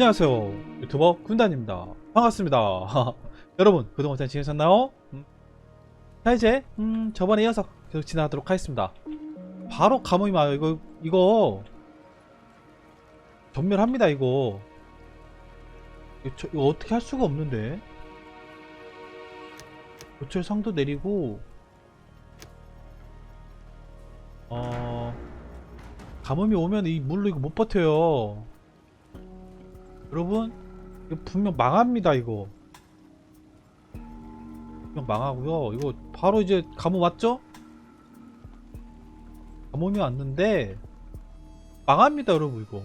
안녕하세요. 유튜버 군단입니다. 반갑습니다. 여러분 그동안 잘 지내셨나요? 음. 자 이제 음, 저번에 이어서 계속 진행하도록 하겠습니다. 바로 감염이 와요 이거 이거 전멸합니다 이거. 이거, 저- 이거 어떻게 할 수가 없는데? 고철 상도 내리고 어 감염이 오면 이 물로 이거 못 버텨요 여러분 이거 분명 망합니다 이거 분명 망하고요 이거 바로 이제 감옥 왔죠? 감옥이 왔는데 망합니다 여러분 이거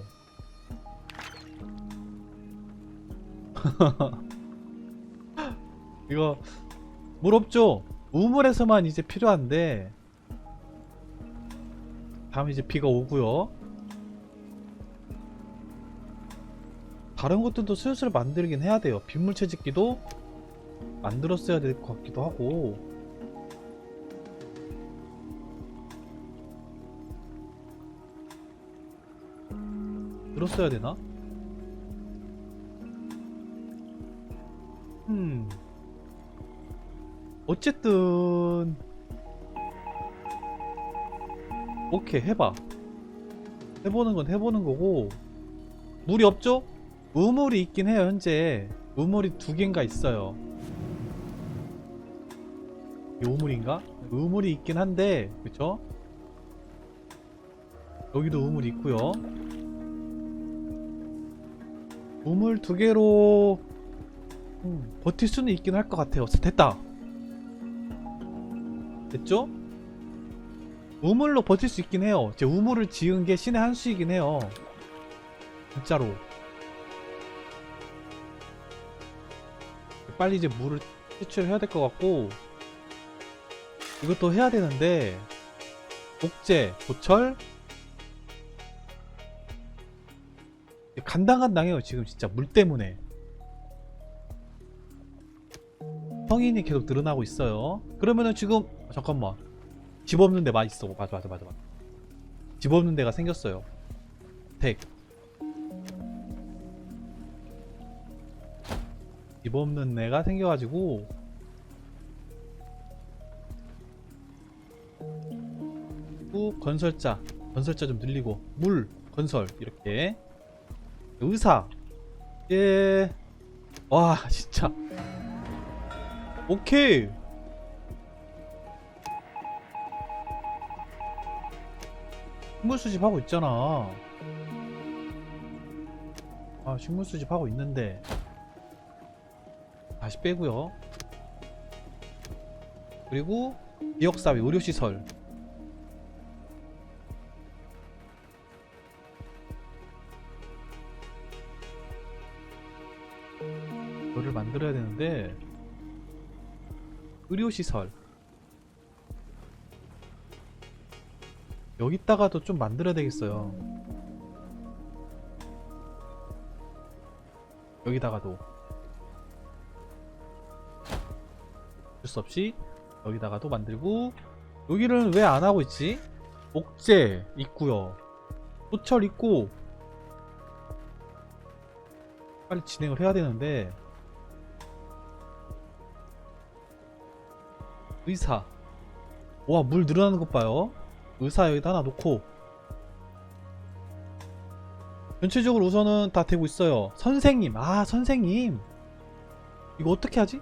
이거 물 없죠? 우물에서만 이제 필요한데 다음에 이제 비가 오고요 다른 것들도 슬슬 만들긴 해야 돼요. 빗물 채집기도 만들었어야 될 것 같기도 하고. 들었어야 되나? 음. 어쨌든 오케이 해봐. 해보는 건 해보는 거고 물이 없죠? 우물이 있긴 해요 현재. 우물이 두 개인가 있어요. 이 우물인가? 우물이 있긴 한데 그쵸? 여기도 우물이 있고요. 우물 두 개로 음, 버틸 수는 있긴 할 것 같아요. 됐다. 됐죠? 우물로 버틸 수 있긴 해요. 제 우물을 지은 게 신의 한 수이긴 해요. 진짜로 빨리 이제 물을 채취해야 될 것 같고 이것도 해야 되는데 목재, 보철? 간당간당해요 지금 진짜 물 때문에. 성인이 계속 늘어나고 있어요. 그러면은 지금 잠깐만. 집 없는 데만 있어. 맞아 맞아 맞아 맞아. 집 없는 데가 생겼어요. 덱 집 없는 애가 생겨가지고. 후 건설자. 건설자 좀 늘리고. 물 건설. 이렇게. 의사. 예와 진짜. 오케이. 식물 수집하고 있잖아. 아 식물 수집하고 있는데 다시 빼고요. 그리고 지역사회 의료시설 이거를 만들어야 되는데 의료시설 여기다가도 좀 만들어야 되겠어요. 여기다가도 어쩔 수 없이 여기다가도 만들고 여기를 왜 안 하고 있지? 목재 있고요. 호철 있고 빨리 진행을 해야 되는데 의사. 와 물 늘어나는 것 봐요. 의사 여기다 하나 놓고. 전체적으로 우선은 다 되고 있어요. 선생님. 아 선생님. 이거 어떻게 하지?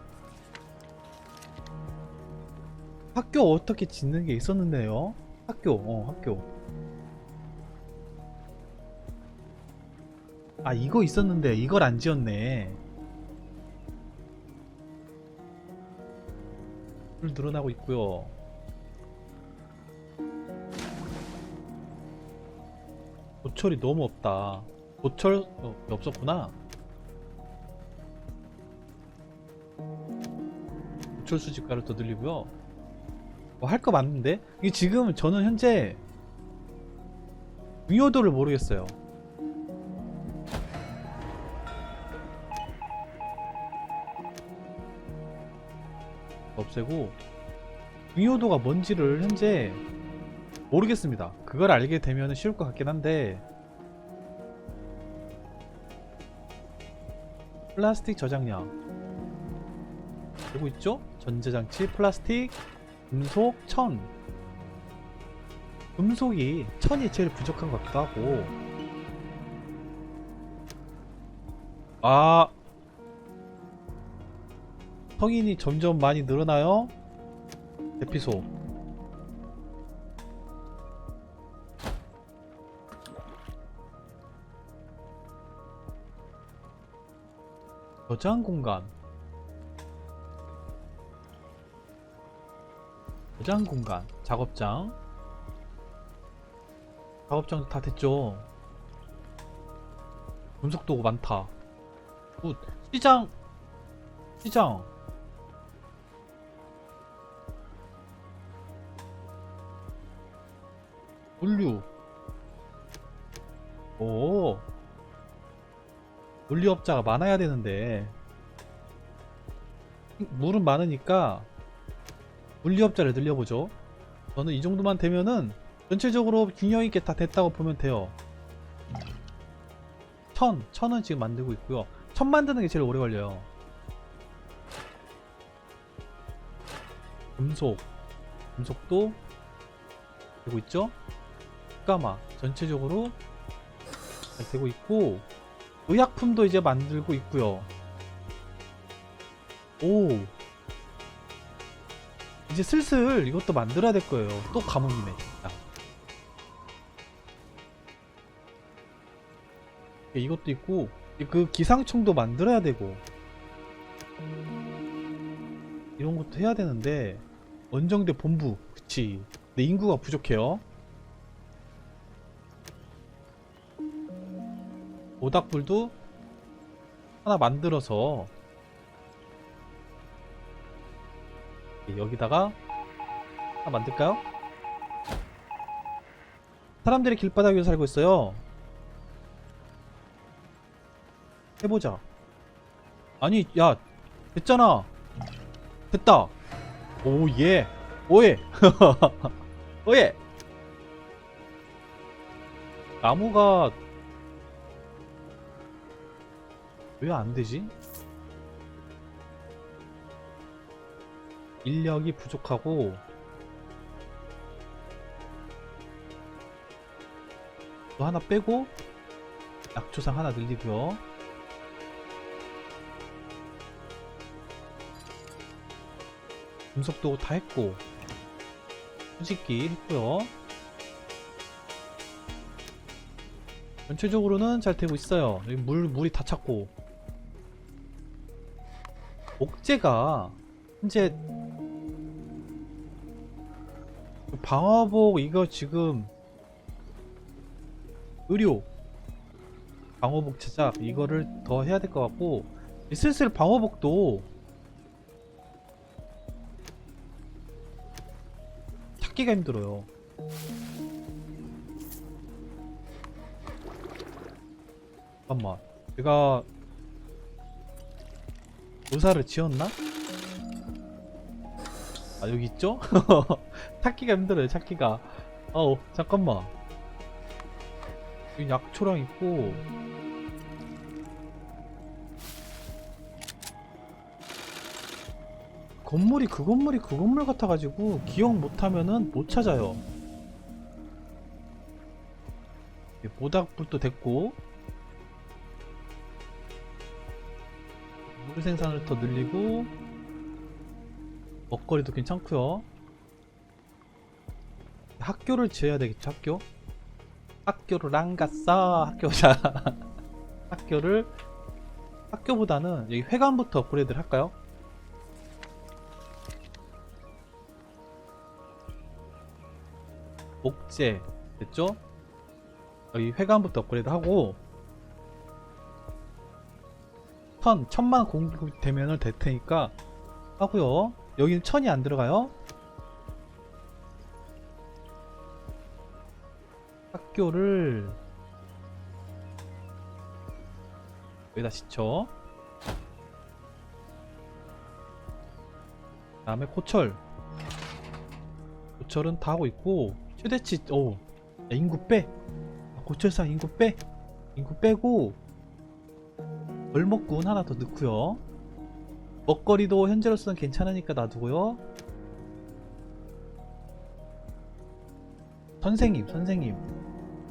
학교 어떻게 짓는 게 있었는데요? 학교, 어, 학교. 아, 이거 있었는데, 이걸 안 지었네. 물 늘어나고 있고요. 보철이 너무 없다. 보철, 어, 없었구나. 보철 수집가를 더 늘리고요. 뭐 할거 많은데 이게 지금 저는 현재 중요도를 모르겠어요. 없애고 중요도가 뭔지를 현재 모르겠습니다. 그걸 알게 되면 쉬울 것 같긴 한데 플라스틱 저장량 되고 있죠? 전자장치 플라스틱 금속 천. 금속이 천이 제일 부족한 것 같기도 하고. 아. 성인이 점점 많이 늘어나요? 대피소. 저장 공간 저장 공간 작업장. 작업장 다 됐죠. 분석 도구 많다. 굿. 시장. 시장. 물류. 오. 물류업자가 많아야 되는데. 물은 많으니까 물류업자를 늘려보죠. 저는 이 정도만 되면은 전체적으로 균형 있게 다 됐다고 보면 돼요. 천, 천은 지금 만들고 있고요. 천 만드는 게 제일 오래 걸려요. 금속 금속도 되고 있죠? 까마 전체적으로 잘 되고 있고 의약품도 이제 만들고 있고요. 오 이제 슬슬 이것도 만들어야 될 거예요. 또 가뭄이네 진짜 이것도 있고 그 기상청도 만들어야 되고. 이런 것도 해야 되는데 원정대 본부 그치. 근데 인구가 부족해요. 모닥불도 하나 만들어서 여기다가 하나 만들까요? 사람들이 길바닥 위에 살고 있어요. 해보자. 아니 야 됐잖아. 됐다. 오예. 오예. 오예. 나무가 왜 안 되지? 인력이 부족하고 또 하나 빼고 약초상 하나 늘리고요. 분석도 다 했고 수직기 했고요. 전체적으로는 잘 되고 있어요. 여기 물 물이 다 찼고 옥제가 현재 방어복 이거 지금 의료 방어복 제작 이거를 더 해야 될 것 같고 슬슬 방어복도 찾기가 힘들어요 잠깐만 제가 노사를 지었나? 아 여기 있죠? 찾기가 힘들어요 찾기가. 어우 잠깐만. 여기 약초랑 있고. 건물이 그 건물이 그 건물 같아가지고 기억 못하면은 못 찾아요. 예, 모닥불도 됐고. 물 생산을 더 늘리고 먹거리도 괜찮고요. 학교를 지어야 되겠죠 학교? 학교를 안 갔어. 학교 자. 학교를 학교보다는 여기 회관부터 업그레이드를 할까요? 목재 됐죠? 여기 회관부터 업그레이드 하고 천, 천만 공급되면은 될 테니까 하고요 여기는 천이 안 들어가요? 학교를 여기다 그 다음에 고철. 고철은 다 하고 있고 최대치 오 인구 빼. 아, 고철상 인구 빼. 인구 빼고 벌목군 하나 더 넣고요. 먹거리도 현재로서는 괜찮으니까 놔두고요. 선생님, 선생님.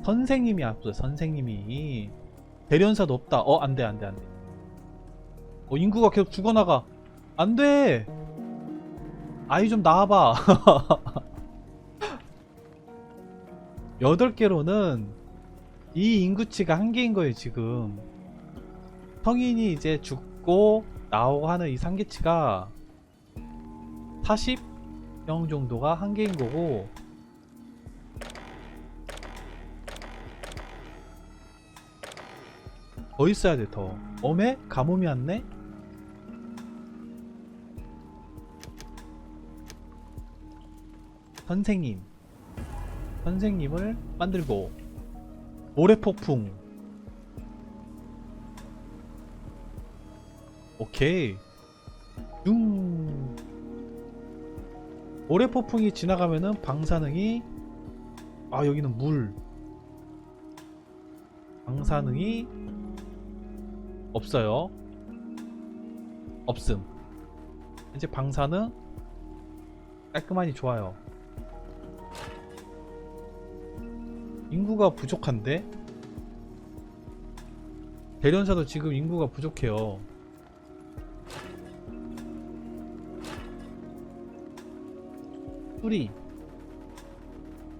선생님이 앞서 선생님이 대련사도 없다. 어, 안 돼, 안 돼, 안 돼. 어, 인구가 계속 죽어나가. 안 돼! 아이 좀 나와봐. 8개로는 이 인구치가 한계인 거예요, 지금. 성인이 이제 죽고 나오고 하는 이 상계치가 40명 정도가 한계인 거고 더 있어야 돼, 더. 어메? 가뭄이 왔네? 선생님. 선생님을 만들고 모래폭풍 오케이. 융 모래 폭풍이 지나가면은 방사능이 아 여기는 물. 방사능이 없어요. 없음. 이제 방사능 깔끔하니 좋아요. 인구가 부족한데? 대련사도 지금 인구가 부족해요 수리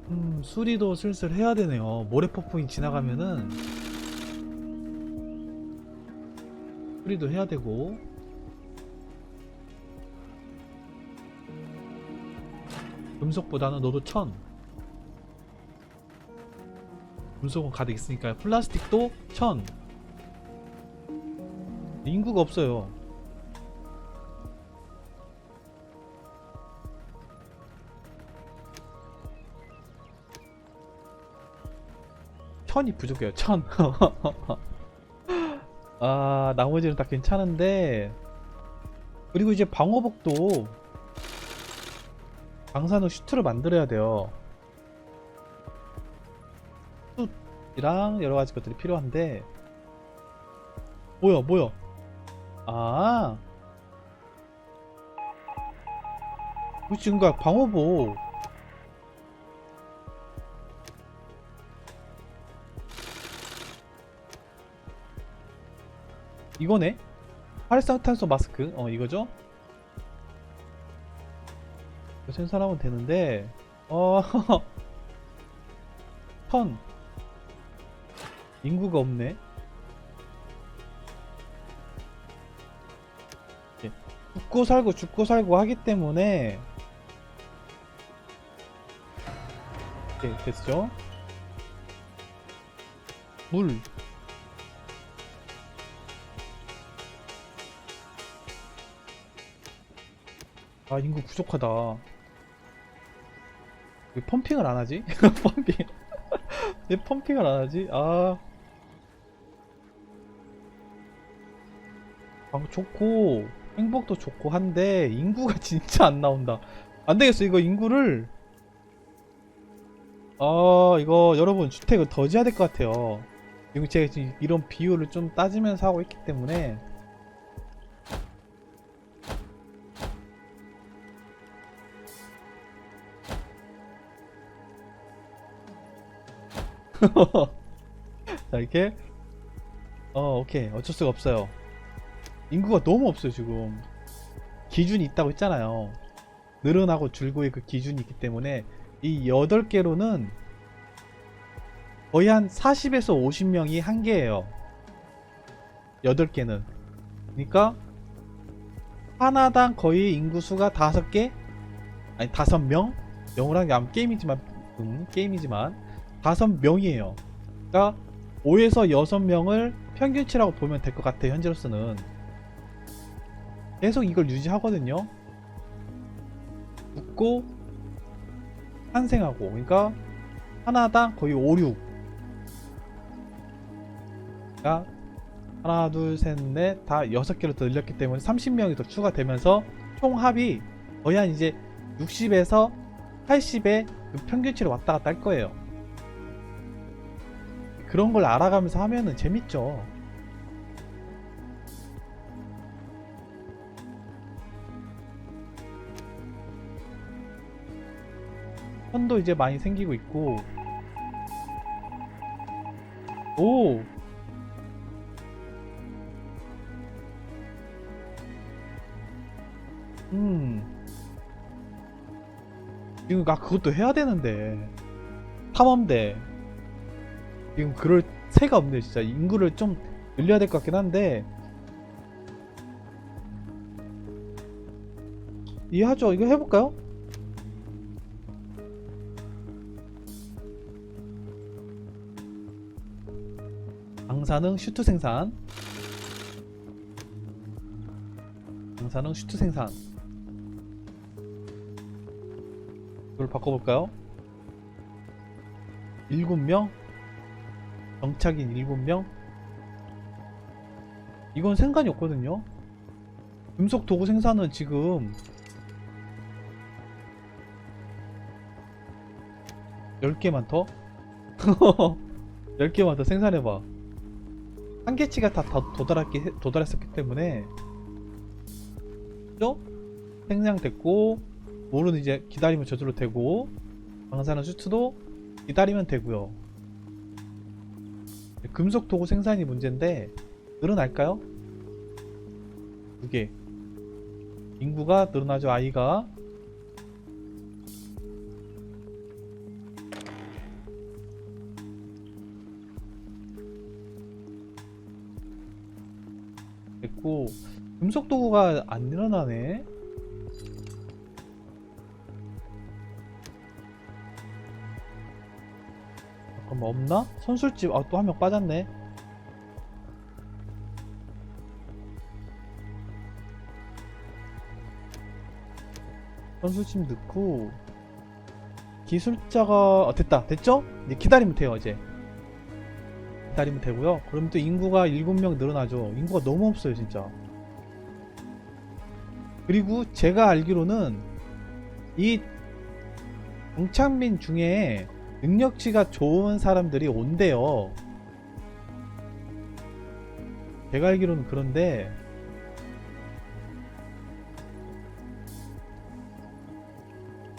음 수리도 슬슬 해야 되네요. 모래 폭풍이 지나가면은. 수리도 해야 되고. 금속보다는 너도 천. 금속은 가득 있으니까 플라스틱도 천. 인구가 없어요 천이 부족해요 천. 아, 나머지는 다 괜찮은데. 그리고 이제 방어복도 방사능 슈트를 만들어야 돼요. 슈트랑 여러 가지 것들이 필요한데. 뭐야 뭐야? 아. 지금 가 방어복 이거네? 활성탄소 마스크 어 이거죠? 이거 생산하면 되는데 어... 턴 인구가 없네 예, 죽고 살고 죽고 살고 하기 때문에 오케이 됐죠? 물 아 인구 부족하다. 왜 펌핑을 안 하지? 펌핑. 왜 펌핑을 안 하지? 아. 방 좋고 행복도 좋고 한데 인구가 진짜 안 나온다. 안 되겠어 이거 인구를. 아 이거 여러분 주택을 더 지어야 될 것 같아요. 지금 제가 지금 이런 비율을 좀 따지면서 하고 있기 때문에 자 이렇게. 어 오케이. 어쩔 수가 없어요. 인구가 너무 없어요 지금. 기준이 있다고 했잖아요. 늘어나고 줄고의 그 기준이 있기 때문에 이 8개로는 거의 한 40에서 50명이 한계예요. 8개는. 그러니까 하나당 거의 인구수가 5개? 아니 5명? 영어란 게 아무 게임이지만 음, 게임이지만 5명이에요. 그러니까 5에서 6명을 평균치라고 보면 될 것 같아요 현재로서는. 계속 이걸 유지하거든요. 붙고 탄생하고. 그러니까 하나당 거의 5, 6 그러니까 하나 둘셋넷 다 6개로 더 늘렸기 때문에 30명이 더 추가되면서 총 합이 거의 한 이제 60에서 80의 그 평균치를 왔다 갔다 할 거예요 그런 걸 알아가면서 하면은 재밌죠. 선도 이제 많이 생기고 있고 오! 음 지금 나 그것도 해야 되는데 탐험대 지금 그럴 새가 없네 진짜 인구를 좀 늘려야 될 것 같긴 한데 이해하죠? 이거 해볼까요? 방사능 슈트 생산 방사능 슈트 생산 이걸 바꿔볼까요? 7명? 정착인 7명? 이건 생관이 없거든요 금속 도구 생산은 지금 10개만 더? 10개만 더 생산해봐 한계치가 다, 다 도달했기, 도달했었기 때문에 그죠? 생산됐고 몰은 이제 기다리면 저절로 되고 방사능 슈트도 기다리면 되고요 금속 도구 생산이 문제인데 늘어날까요? 두개 인구가 늘어나죠 아이가 됐고 금속 도구가 안 늘어나네 잠깐만 없나? 선술집 아 또 한 명 빠졌네. 선술집 넣고 기술자가 어, 됐다. 됐죠? 이제 기다리면 돼요 이제. 기다리면 되고요. 그럼 또 인구가 7명 늘어나죠. 인구가 너무 없어요 진짜. 그리고 제가 알기로는 이 정창민 중에 능력치가 좋은 사람들이 온대요 제가 알기로는 그런데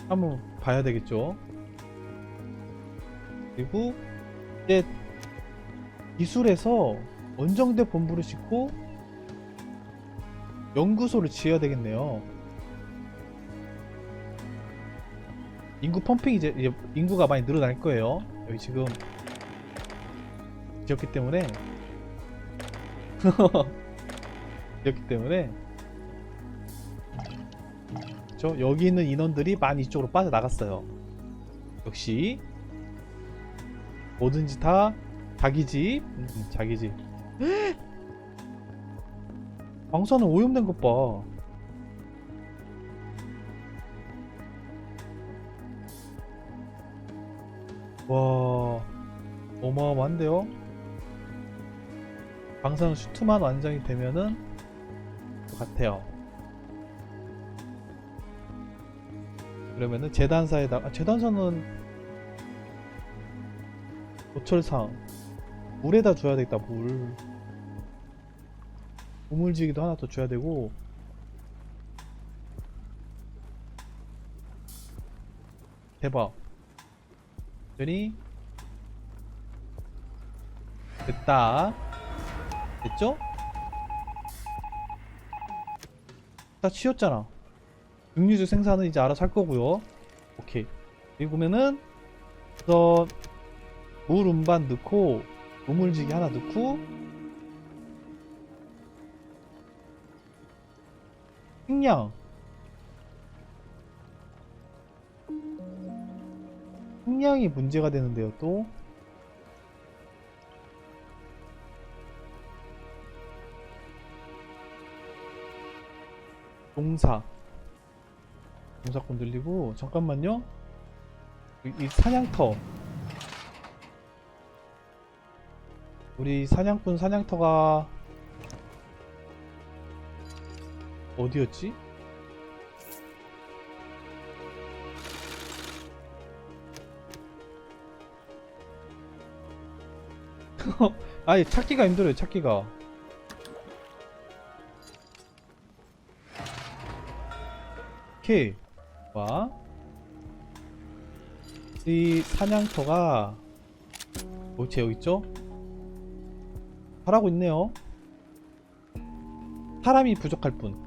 한번 봐야 되겠죠 그리고 이제 기술에서 원정대 본부를 짓고 연구소를 지어야 되겠네요. 인구 펌핑이 이제, 이제 인구가 많이 늘어날 거예요. 여기 지금 지었기 때문에 지었기 때문에 저 여기 있는 인원들이 많이 이쪽으로 빠져 나갔어요. 역시 뭐든지 다 자기 집, 음, 자기 집. 방사는 오염된 것 봐. 와, 어마어마한데요? 방사능 슈트만 완성이 되면은 것 같아요. 그러면은 재단사에다가 아, 재단사는 도철상 물에다 줘야 되겠다 물 우물지기도 하나 더 줘야 되고 대박 됐니? 됐다 됐죠? 다 치웠잖아 육류주 생산은 이제 알아서 할 거고요 오케이 그리고면은 더물 운반 넣고 우물지기 하나 넣고 식량 식량이 문제가 되는데요 또? 농사. 농사권 늘리고 잠깐만요. 이, 이 사냥터. 우리 사냥꾼 사냥터가 어디였지? 아니 찾기가 힘들어요 찾기가 오케이 와 이 사냥터가 뭐지 여기 있죠? 잘하고 있네요. 사람이 부족할 뿐.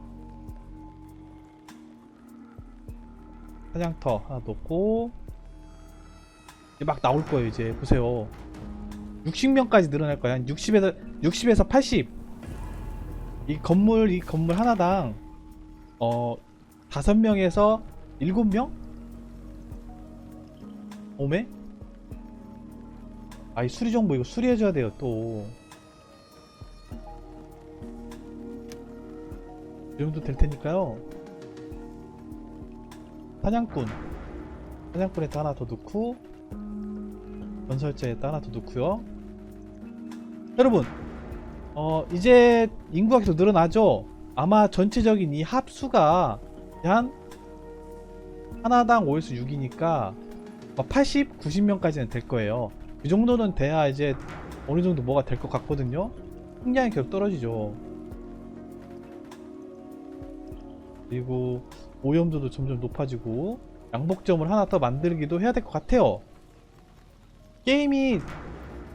사냥터 하나 놓고 막 나올 거예요 이제 보세요. 60명까지 늘어날 거야. 한 60에서 60에서 80. 이 건물 이 건물 하나당 어 5명에서 7명? 오메? 아이 수리 정보 이거 수리해 줘야 돼요 또. 이 정도 될 테니까요. 사냥꾼. 사냥꾼에다 하나 더 넣고 건설자에다 하나 더 넣고요. 여러분, 어 이제 인구가 계속 늘어나죠. 아마 전체적인 이 합수가 한 하나당 5에서 6이니까 80, 90명까지는 될 거예요. 이 정도는 돼야 이제 어느 정도 뭐가 될 것 같거든요. 풍량이 계속 떨어지죠. 그리고 오염도도 점점 높아지고 양복점을 하나 더 만들기도 해야 될 것 같아요. 게임이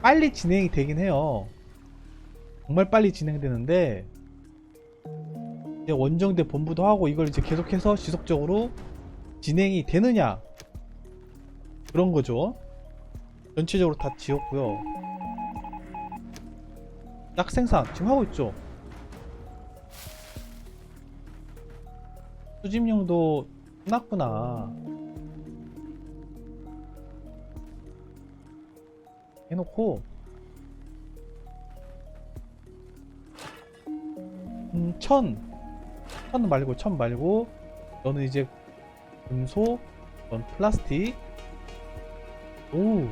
빨리 진행이 되긴 해요. 정말 빨리 진행되는데 원정대 본부도 하고 이걸 이제 계속해서 지속적으로 진행이 되느냐 그런 거죠. 전체적으로 다 지었고요. 약 생산 지금 하고 있죠. 수집용도 끝났구나. 해놓고 음, 천. 천 말고 천 말고 너는 이제 금속, 넌 플라스틱. 오.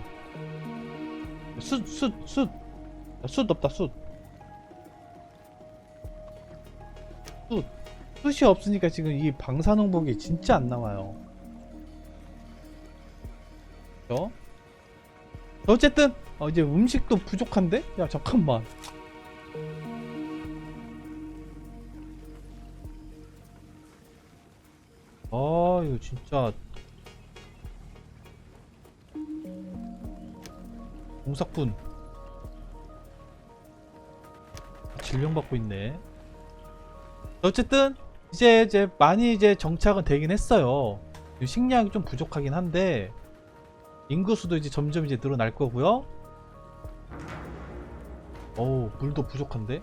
숯, 숯, 숯. 야, 숯 없다, 숯. 숯. 숯이 없으니까 지금 이 방사능복이 진짜 안 나와요. 그죠? 어쨌든 어, 이제 음식도 부족한데? 야 잠깐만. 아 이거 진짜 공삭분 질병 받고 있네. 어쨌든 이제 이제 많이 이제 정착은 되긴 했어요. 식량이 좀 부족하긴 한데 인구수도 이제 점점 이제 늘어날 거고요. 어우 물도 부족한데.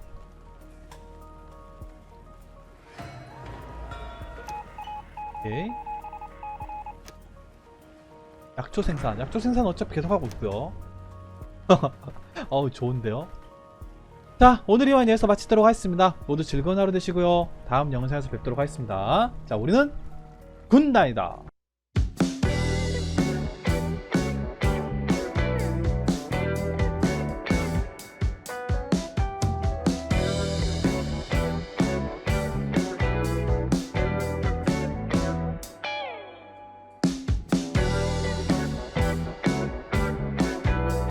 오케이. 약초 생산. 약초 생산 어차피 계속 하고 있고요. 어우 좋은데요. 자 오늘 이만 여기서 마치도록 하겠습니다. 모두 즐거운 하루 되시고요. 다음 영상에서 뵙도록 하겠습니다. 자 우리는 군단이다.